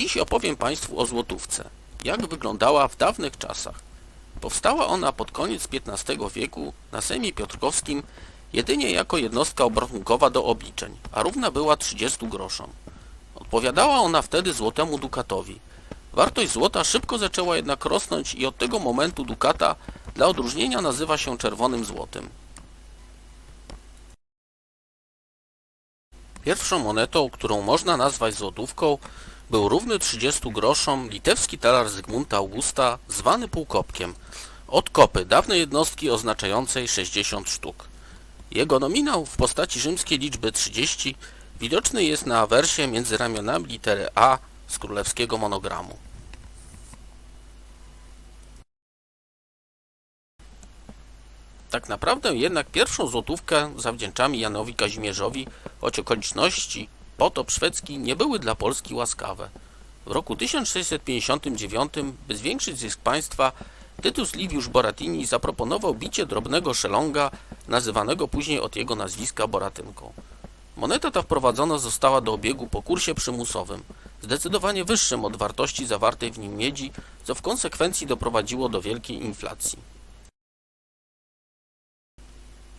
Dziś opowiem Państwu o złotówce. Jak wyglądała w dawnych czasach. Powstała ona pod koniec XV wieku na Sejmie Piotrkowskim jedynie jako jednostka obrachunkowa do obliczeń, a równa była 30 groszom. Odpowiadała ona wtedy złotemu dukatowi. Wartość złota szybko zaczęła jednak rosnąć i od tego momentu dukata dla odróżnienia nazywa się czerwonym złotym. Pierwszą monetą, którą można nazwać złotówką, był równy 30 groszom litewski talar Zygmunta Augusta, zwany półkopkiem, od kopy, dawnej jednostki oznaczającej 60 sztuk. Jego nominał w postaci rzymskiej liczby 30 widoczny jest na awersie między ramionami litery A z królewskiego monogramu. Tak naprawdę jednak pierwszą złotówkę zawdzięczamy Janowi Kazimierzowi, choć okoliczności potop szwedzki nie były dla Polski łaskawe. W roku 1659, by zwiększyć zysk państwa, Tytus Liviusz Boratini zaproponował bicie drobnego szelonga, nazywanego później od jego nazwiska Boratynką. Moneta ta wprowadzona została do obiegu po kursie przymusowym, zdecydowanie wyższym od wartości zawartej w nim miedzi, co w konsekwencji doprowadziło do wielkiej inflacji.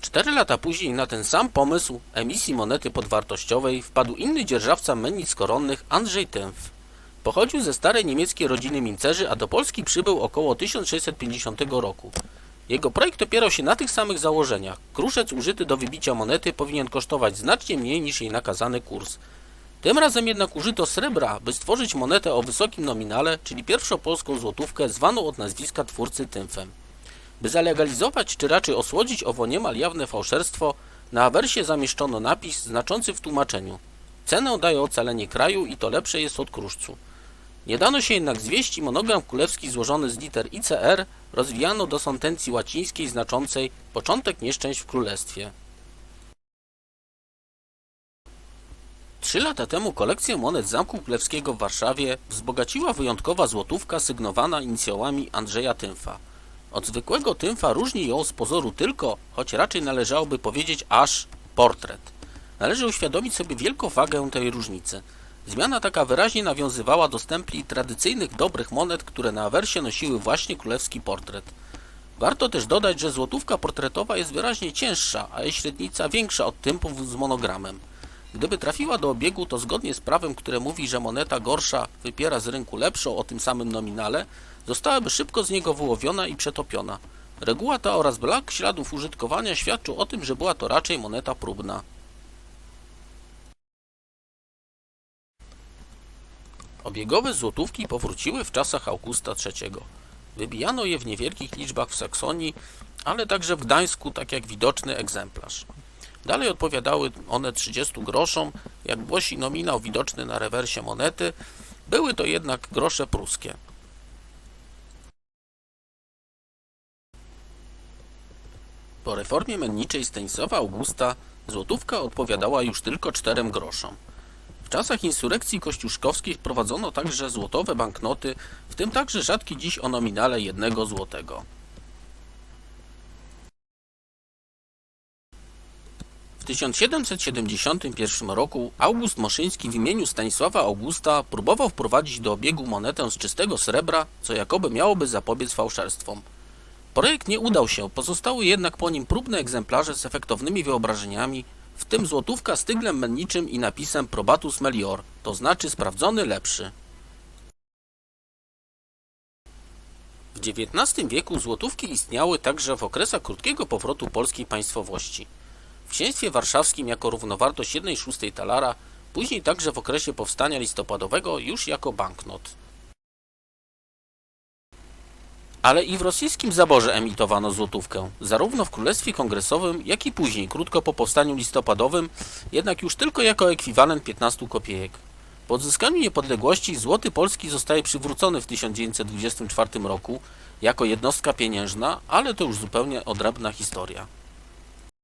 Cztery lata później na ten sam pomysł emisji monety podwartościowej wpadł inny dzierżawca mennic koronnych Andrzej Tęf. Pochodził ze starej niemieckiej rodziny mincerzy, a do Polski przybył około 1650 roku. Jego projekt opierał się na tych samych założeniach. Kruszec użyty do wybicia monety powinien kosztować znacznie mniej niż jej nakazany kurs. Tym razem jednak użyto srebra, by stworzyć monetę o wysokim nominale, czyli pierwszą polską złotówkę zwaną od nazwiska twórcy Tymfem. By zalegalizować, czy raczej osłodzić owo niemal jawne fałszerstwo, na awersie zamieszczono napis znaczący w tłumaczeniu Cenę daje ocalenie kraju i to lepsze jest od kruszcu. Nie dano się jednak zwieść i monogram królewski złożony z liter ICR rozwijano do sentencji łacińskiej znaczącej początek nieszczęść w królestwie. Trzy lata temu kolekcję monet Zamku Królewskiego w Warszawie wzbogaciła wyjątkowa złotówka sygnowana inicjałami Andrzeja Tymfa. Od zwykłego Tymfa różni ją z pozoru tylko, choć raczej należałoby powiedzieć aż, portret. Należy uświadomić sobie wielką wagę tej różnicy. Zmiana taka wyraźnie nawiązywała do stempli tradycyjnych dobrych monet, które na awersie nosiły właśnie królewski portret. Warto też dodać, że złotówka portretowa jest wyraźnie cięższa, a jej średnica większa od tympów z monogramem. Gdyby trafiła do obiegu, to zgodnie z prawem, które mówi, że moneta gorsza wypiera z rynku lepszą o tym samym nominale, zostałaby szybko z niego wyłowiona i przetopiona. Reguła ta oraz brak śladów użytkowania świadczył o tym, że była to raczej moneta próbna. Obiegowe złotówki powróciły w czasach Augusta III. Wybijano je w niewielkich liczbach w Saksonii, ale także w Gdańsku, tak jak widoczny egzemplarz. Dalej odpowiadały one 30 groszom, jak głosi nominał widoczny na rewersie monety, były to jednak grosze pruskie. Po reformie menniczej Stanisława Augusta złotówka odpowiadała już tylko 4 groszom. W czasach insurekcji kościuszkowskiej wprowadzono także złotowe banknoty, w tym także rzadki dziś o nominale 1 złotego. 1771 roku August Moszyński w imieniu Stanisława Augusta próbował wprowadzić do obiegu monetę z czystego srebra, co jakoby miałoby zapobiec fałszerstwom. Projekt nie udał się, pozostały jednak po nim próbne egzemplarze z efektownymi wyobrażeniami, w tym złotówka z tyglem menniczym i napisem Probatus Melior, to znaczy sprawdzony lepszy. W XIX wieku złotówki istniały także w okresach krótkiego powrotu polskiej państwowości. W księstwie warszawskim jako równowartość 1 szóstej talara, później także w okresie powstania listopadowego już jako banknot. Ale i w rosyjskim zaborze emitowano złotówkę, zarówno w Królestwie Kongresowym, jak i później, krótko po powstaniu listopadowym, jednak już tylko jako ekwiwalent 15 kopiejek. Po odzyskaniu niepodległości złoty polski zostaje przywrócony w 1924 roku jako jednostka pieniężna, ale to już zupełnie odrębna historia.